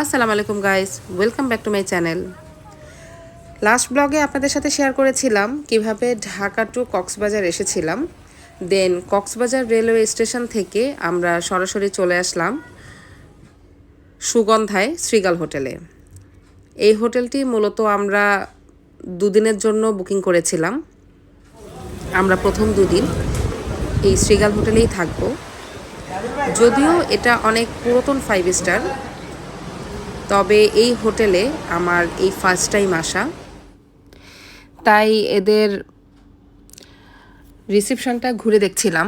আসসালামু আলাইকুম guys welcome back to my channel last ব্লগে আপনাদের সাথে শেয়ার করেছিলাম কীভাবে ঢাকা টু কক্সবাজার এসেছিলাম। দেন কক্সবাজার রেলওয়ে স্টেশন থেকে আমরা সরাসরি চলে আসলাম সুগন্ধায় শ্রীগাল হোটেলে। এই হোটেলটি মূলত আমরা দুদিনের জন্য বুকিং করেছিলাম। আমরা প্রথম দুদিন এই শ্রীগাল হোটেলেই থাকব। যদিও এটা অনেক পুরাতন ফাইভ স্টার তবে এই হোটেলে আমার এই ফার্স্ট টাইম আসা। তাই এদের রিসেপশনটা ঘুরে দেখছিলাম।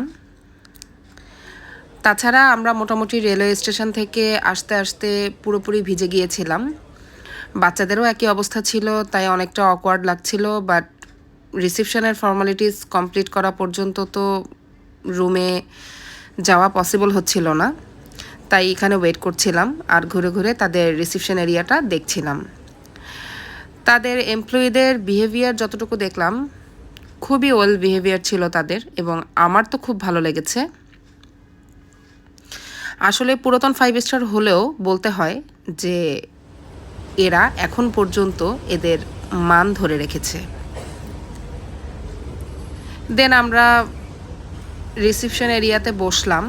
তাছাড়া আমরা মোটামুটি রেলওয়ে স্টেশন থেকে আসতে আসতে পুরোপুরি ভিজে গিয়েছিলাম। বাচ্চাদেরও একই অবস্থা ছিল, তাই অনেকটা অকওয়ার্ড লাগছিল বাট রিসেপশনের ফর্মালিটিস কমপ্লিট করা পর্যন্ত তো রুমে যাওয়া পসিবল হচ্ছিল না। তাই এখানে ওয়েট করছিলাম আর ঘুরে ঘুরে তাদের রিসিপশন এরিয়াটা দেখছিলাম। তাদের এমপ্লয়ীদের বিহেভিয়ার যতটুকু দেখলাম, খুবই ওয়েল বিহেভিয়ার ছিল তাদের এবং আমার তো খুব ভালো লেগেছে। আসলে পুরাতন ফাইভ স্টার হলেও বলতে হয় যে, এরা এখন পর্যন্ত এদের মান ধরে রেখেছে। দেন আমরা রিসেপশন এরিয়াতে বসলাম।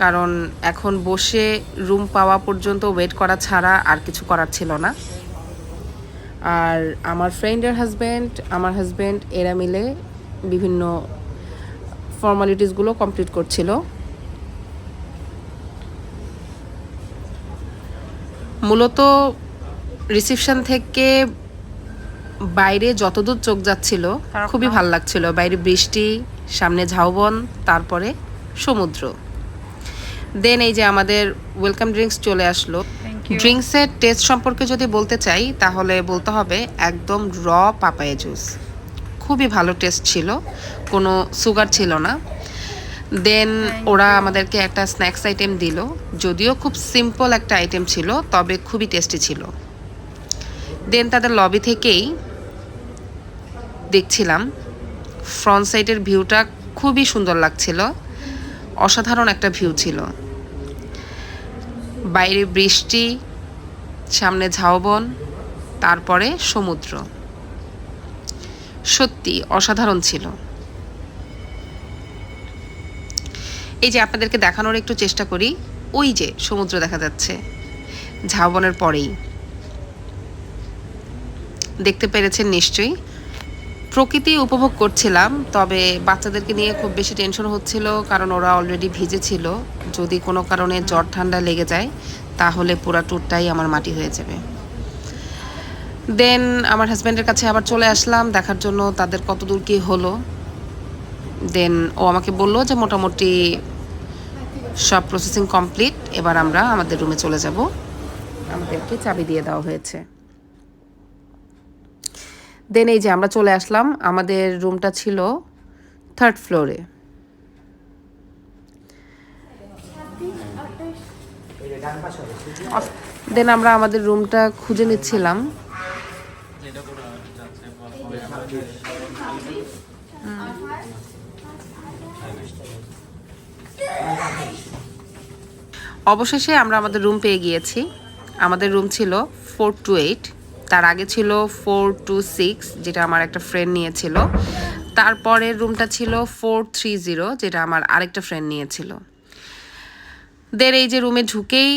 কারণ এখন বসে রুম পাওয়া পর্যন্ত ওয়েট করা ছাড়া আর কিছু করার ছিল না। আর আমার ফ্রেন্ডের হাজব্যান্ড আমার হাজব্যান্ড এরা মিলে বিভিন্ন ফর্মালিটিসগুলো কমপ্লিট করছিল। মূলত রিসেপশন থেকে বাইরে যতদূর চোখ যাচ্ছিল খুবই ভালো লাগছিল। বাইরে বৃষ্টি সামনে ঝাউবন তারপরে সমুদ্র। দেন এই যে আমাদের ওয়েলকাম ড্রিঙ্কস চলে আসলো। ড্রিঙ্কসের টেস্ট সম্পর্কে যদি বলতে চাই তাহলে বলতে হবে একদম র পাপায়া জুস খুবই ভালো টেস্ট ছিল কোনো সুগার ছিল না। দেন ওরা আমাদেরকে একটা স্ন্যাক্স আইটেম দিল যদিও খুব সিম্পল একটা আইটেম ছিল তবে খুবই টেস্টি ছিল। দেন তাদের লবি থেকেই দেখছিলাম ফ্রন্ট সাইডের ভিউটা খুবই সুন্দর লাগছিল। অসাধারণ একটা ভিউ ছিল। বাইরে বৃষ্টি, সামনে ঝাউবন, তারপরে সমুদ্র। সত্যি অসাধারণ ছিল। এই যে আপনাদেরকে দেখানোর একটু চেষ্টা করি, ওই যে সমুদ্র দেখা যাচ্ছে, ঝাউবনের পরেই। দেখতে পেরেছেন নিশ্চয়ই। প্রকৃতি উপভোগ করছিলাম, তবে বাচ্চাদেরকে নিয়ে খুব বেশি টেনশন হচ্ছিল, কারণ ওরা অলরেডি ভিজেছিল যদি কোনো কারণে জ্বর ঠান্ডা লেগে যায়, তাহলে পুরো ট্যুরটাই আমার মাটি হয়ে যাবে। দেন আমার হাজব্যান্ডের কাছে আবার চলে আসলাম, দেখার জন্য তাদের কত দূর কী হলো। দেন ও আমাকে বলল যে মোটামুটি সব প্রসেসিং কমপ্লিট এবার আমরা আমাদের রুমে চলে যাব। আমাদেরকে চাবি দিয়ে দেওয়া হয়েছে। দেন এই যে আমরা চলে আসলাম, আমাদের রুমটা ছিল থার্ড ফ্লোরে দেন আমরা আমাদের রুমটা খুঁজে নিচ্ছিলাম। অবশেষে আমরা আমাদের রুম পেয়ে গিয়েছি। আমাদের রুম ছিল ফোর টু এইট তার আগে ছিল ফোর টু সিক্স যেটা আমার একটা ফ্রেন্ড নিয়েছিল। তারপরের রুমটা ছিল ফোর থ্রি জিরো যেটা আমার আরেকটা ফ্রেন্ড নিয়েছিল। দেন এই যে রুমে ঢুকেই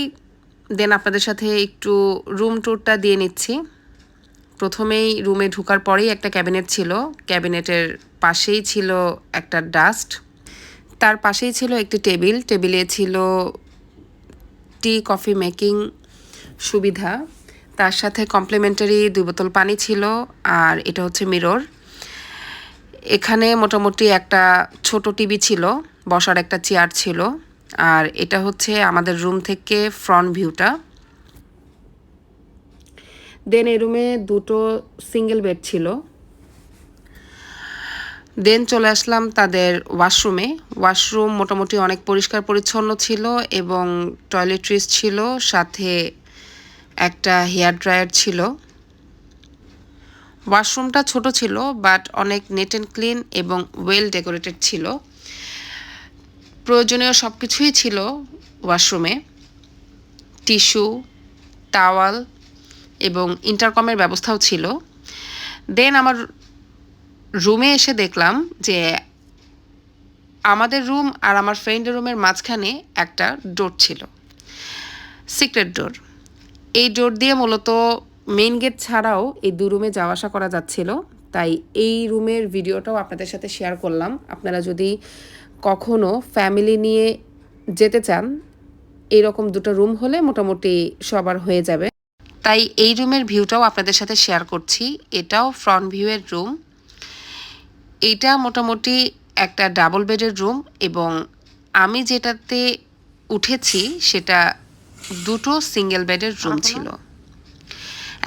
দেন আপনাদের সাথে একটু রুম ট্যুরটা দিয়ে নিচ্ছি। প্রথমেই রুমে ঢুকার পরেই একটা ক্যাবিনেট ছিল। ক্যাবিনেটের পাশেই ছিল একটা ডাস্ট তার পাশেই ছিল একটি টেবিল টেবিলে ছিল টি কফি মেকিং সুবিধা। তার সাথে কমপ্লিমেন্টারি দুই বোতল পানি ছিল আর এটা হচ্ছে মিরর এখানে মোটামুটি একটা ছোট টিভি ছিল বসার একটা চেয়ার ছিল আর এটা হচ্ছে আমাদের রুম থেকে ফ্রন্ট ভিউটা দেন এই রুমে দুটো সিঙ্গেল বেড ছিল। দেন চলে আসলাম তাদের ওয়াশরুমে ওয়াশরুম মোটামুটি অনেক পরিষ্কার পরিচ্ছন্ন ছিল এবং টয়লেট্রিস ছিল সাথে একটা হেয়ার ড্রায়ার ছিল। ওয়াশরুমটা ছোট ছিল, বাট অনেক নেট অ্যান্ড ক্লিন এবং ওয়েল ডেকোরেটেড ছিল। প্রয়োজনীয় সব কিছুই ছিল ওয়াশরুমে। টিস্যু, টাওয়াল এবং ইন্টারকমের ব্যবস্থাও ছিল। দেন আমার রুমে এসে দেখলাম যে আমাদের রুম আর আমার ফ্রেন্ডের রুমের মাঝখানে একটা ডোর ছিল। সিক্রেট ডোর এই জোর দিয়ে মূলত মেইন গেট ছাড়াও এই দু রুমে যাওয়া আসা করা যাচ্ছিল। তাই এই রুমের ভিডিওটাও আপনাদের সাথে শেয়ার করলাম। আপনারা যদি কখনো ফ্যামিলি নিয়ে যেতে চান এইরকম দুটো রুম হলে মোটামুটি সবার হয়ে যাবে। তাই এই রুমের ভিউটাও আপনাদের সাথে শেয়ার করছি। এটাও ফ্রন্ট ভিউয়ের রুম এটা মোটামুটি একটা ডাবল বেডের রুম এবং আমি যেটাতে উঠেছি সেটা দুটো সিঙ্গেল বেডের রুম ছিল।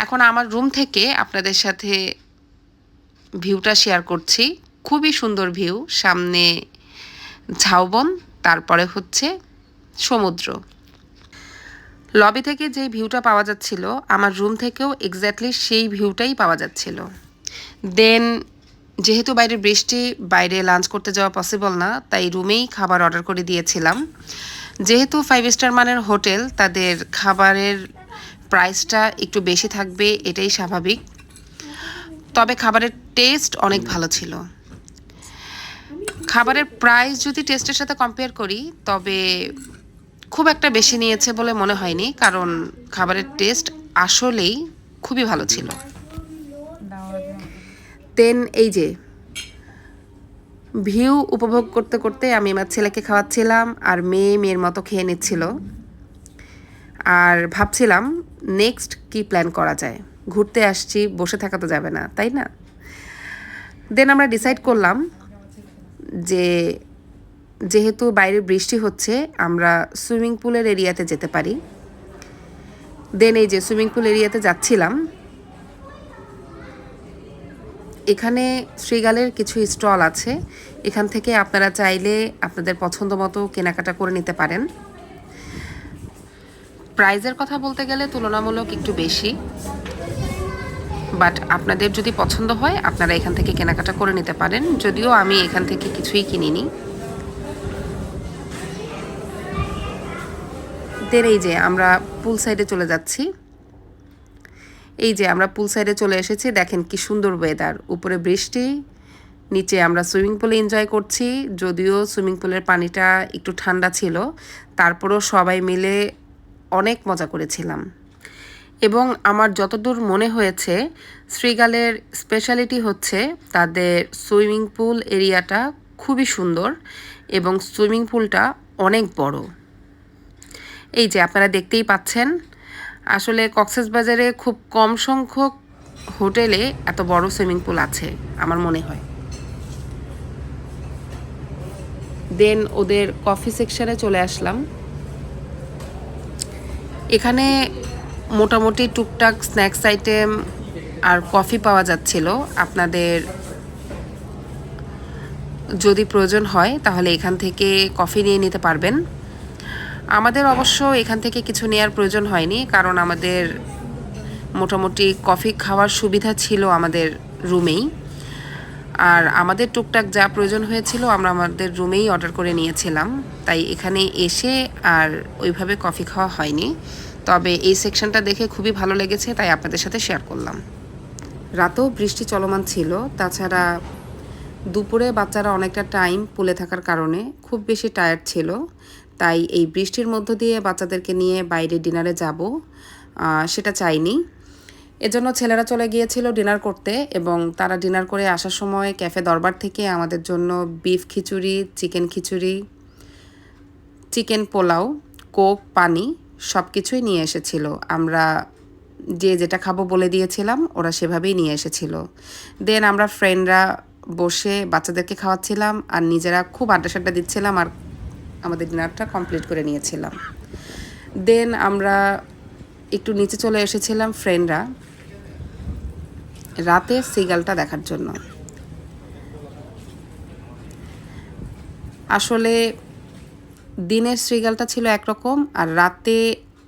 এখন আমার রুম থেকে আপনাদের সাথে ভিউটা শেয়ার করছি। খুবই সুন্দর ভিউ সামনে ঝাউবন তারপরে হচ্ছে সমুদ্র। লবি থেকে যে ভিউটা পাওয়া যাচ্ছিল আমার রুম থেকেও এক্স্যাক্টলি সেই ভিউটাই পাওয়া যাচ্ছিল। দেন যেহেতু বাইরে বৃষ্টি বাইরে লাঞ্চ করতে যাওয়া পসিবল না তাই রুমেই খাবার অর্ডার করে দিয়েছিলাম। যেহেতু ফাইভ স্টার মানের হোটেল তাদের খাবারের প্রাইসটা একটু বেশি থাকবে এটাই স্বাভাবিক। তবে খাবারের টেস্ট অনেক ভালো ছিল। খাবারের প্রাইস যদি টেস্টের সাথে কম্পেয়ার করি তবে খুব একটা বেশি নিয়েছে বলে মনে হয়নি কারণ খাবারের টেস্ট আসলেই খুবই ভালো ছিল। দেন এই যে ভিউ উপভোগ করতে করতে আমি আমার ছেলেকে খাওয়াচ্ছিলাম আর মেয়ে মেয়ের মতো খেয়ে নিচ্ছিল। আর ভাবছিলাম নেক্সট কি প্ল্যান করা যায়? ঘুরতে আসছি, বসে থাকা তো যাবে না, তাই না? দেন আমরা ডিসাইড করলাম যে যেহেতু বাইরে বৃষ্টি হচ্ছে, আমরা সুইমিং পুলের এরিয়াতে যেতে পারি। দেন এই যে সুইমিং পুল এরিয়াতে যাচ্ছিলাম এখানে শ্রীগালের কিছু স্টল আছে। এখান থেকে আপনারা চাইলে আপনাদের পছন্দ মতো কেনাকাটা করে নিতে পারেন। প্রাইজের কথা বলতে গেলে তুলনামূলক একটু বেশি। বাট আপনাদের যদি পছন্দ হয়, আপনারা এখান থেকে কেনাকাটা করে নিতে পারেন। যদিও আমি এখান থেকে কিছুই কিনিনি। দেন এই যে আমরা পুল সাইডে চলে যাচ্ছি। এই যে আমরা পুল সাইডে চলে এসেছি, দেখেন কি সুন্দর ওয়েদার উপরে বৃষ্টি, নিচে আমরা সুইমিং পুলে এনজয় করছি, যদিও সুইমিং পুলের পানিটা একটু ঠান্ডা ছিল, তারপরেও সবাই মিলে অনেক মজা করেছিলাম। এবং আমার যতদূর মনে হয়েছে শ্রীগালের স্পেশালিটি হচ্ছে তাদের সুইমিং পুল এরিয়াটা খুবই সুন্দর এবং সুইমিং পুলটা অনেক বড়। এই যে আপনারা দেখতেই পাচ্ছেন আসলে কক্সেসবাজারে খুব কম সংখ্যক হোটেলে এত বড় সুইমিং পুল আছে, আমার মনে হয়। দেন ওদের কফি সেকশনে চলে আসলাম। এখানে মোটামুটি টুকটাক স্ন্যাক্স আইটেম আর কফি পাওয়া যাচ্ছিল। আপনাদের যদি প্রয়োজন হয়, তাহলে এখান থেকে কফি নিয়ে নিতে পারবেন। আমাদের অবশ্য এখান থেকে কিছু নেওয়ার প্রয়োজন হয়নি, কারণ আমাদের মোটামুটি কফি খাওয়ার সুবিধা ছিল আমাদের রুমেই। আর আমাদের টুকটাক যা প্রয়োজন হয়েছিল আমরা আমাদের রুমেই অর্ডার করে নিয়েছিলাম। তাই এখানে এসে আর ওইভাবে কফি খাওয়া হয়নি। তবে এই সেকশনটা দেখে খুবই ভালো লেগেছে, তাই আপনাদের সাথে শেয়ার করলাম। রাতেও বৃষ্টি চলমান ছিল, তাছাড়া দুপুরে বাচ্চারা অনেকটা টাইম পুলে থাকার কারণে খুব বেশি টায়ার্ড ছিল। তাই এই বৃষ্টির মধ্য দিয়ে বাচ্চাদেরকে নিয়ে বাইরে ডিনারে যাব সেটা চাইনি। এজন্য ছেলেরা চলে গিয়েছিল ডিনার করতে এবং তারা ডিনার করে আসার সময় ক্যাফে দরবার থেকে আমাদের জন্য বিফ খিচুড়ি, চিকেন খিচুড়ি, চিকেন পোলাও, কোক, পানি সব কিছুই নিয়ে এসেছিল। আমরা যে যেটা খাব বলে দিয়েছিলাম, ওরা সেভাবেই নিয়ে এসেছিল। দেন আমরা ফ্রেন্ডরা বসে বাচ্চাদেরকে খাওয়াচ্ছিলাম আর নিজেরা খুব আড্ডা সাড্ডা দিচ্ছিলাম আর আমাদের ডিনারটা কমপ্লিট করে নিয়েছিলাম। দেন আমরা একটু নিচে চলে এসেছিলাম ফ্রেন্ডরা রাতে সিগালটা দেখার জন্য। আসলে দিনের সিগালটা ছিল একরকম আর রাতে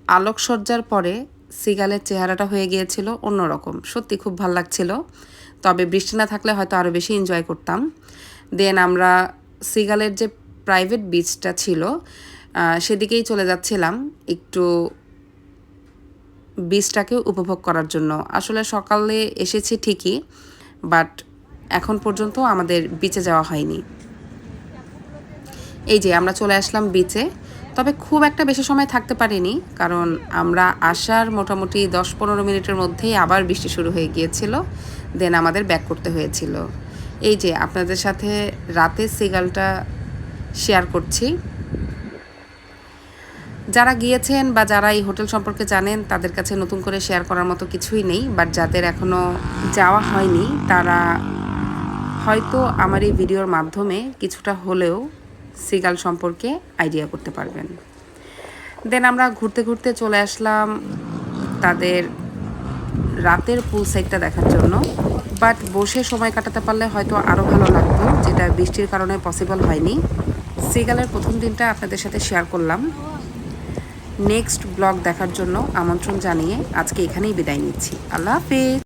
আলোকসজ্জার পরে সিগালের চেহারাটা হয়ে গিয়েছিল অন্যরকম। সত্যি খুব ভালো লাগছিল। তবে বৃষ্টি না থাকলে হয়তো আরও বেশি এনজয় করতাম। দেন আমরা সিগালের যে প্রাইভেট বিচটা ছিল সেদিকেই চলে যাচ্ছিলাম একটু বীজটাকে উপভোগ করার জন্য। আসলে সকালে এসেছি ঠিকই বাট এখন পর্যন্ত আমাদের বিচে যাওয়া হয়নি। এই যে আমরা চলে আসলাম বিচে তবে খুব একটা বেশি সময় থাকতে পারিনি, কারণ আমরা আসার মোটামুটি দশ পনেরো মিনিটের মধ্যেই আবার বৃষ্টি শুরু হয়ে গিয়েছিল দেন আমাদের ব্যাক করতে হয়েছিল। এই যে আপনাদের সাথে রাতে সিগালটা শেয়ার করছি। যারা গিয়েছেন বা যারা এই হোটেল সম্পর্কে জানেন, তাদের কাছে নতুন করে শেয়ার করার মতো কিছুই নেই। বাট যাদের এখনও যাওয়া হয়নি, তারা হয়তো আমার এই ভিডিওর মাধ্যমে কিছুটা হলেও সিগাল সম্পর্কে আইডিয়া করতে পারবেন। দেন আমরা ঘুরতে ঘুরতে চলে আসলাম তাদের রাতের পুল সাইডটা দেখার জন্য। বাট বসে সময় কাটাতে পারলে হয়তো আরও ভালো লাগতো, যেটা বৃষ্টির কারণে পসিবল হয়নি। সিগালের প্রথম দিনটা আপনাদের সাথে শেয়ার করলাম। নেক্সট ব্লগ দেখার জন্য আমন্ত্রণ জানিয়ে আজকে এখানেই বিদায় নিচ্ছি। আল্লাহ হাফিজ।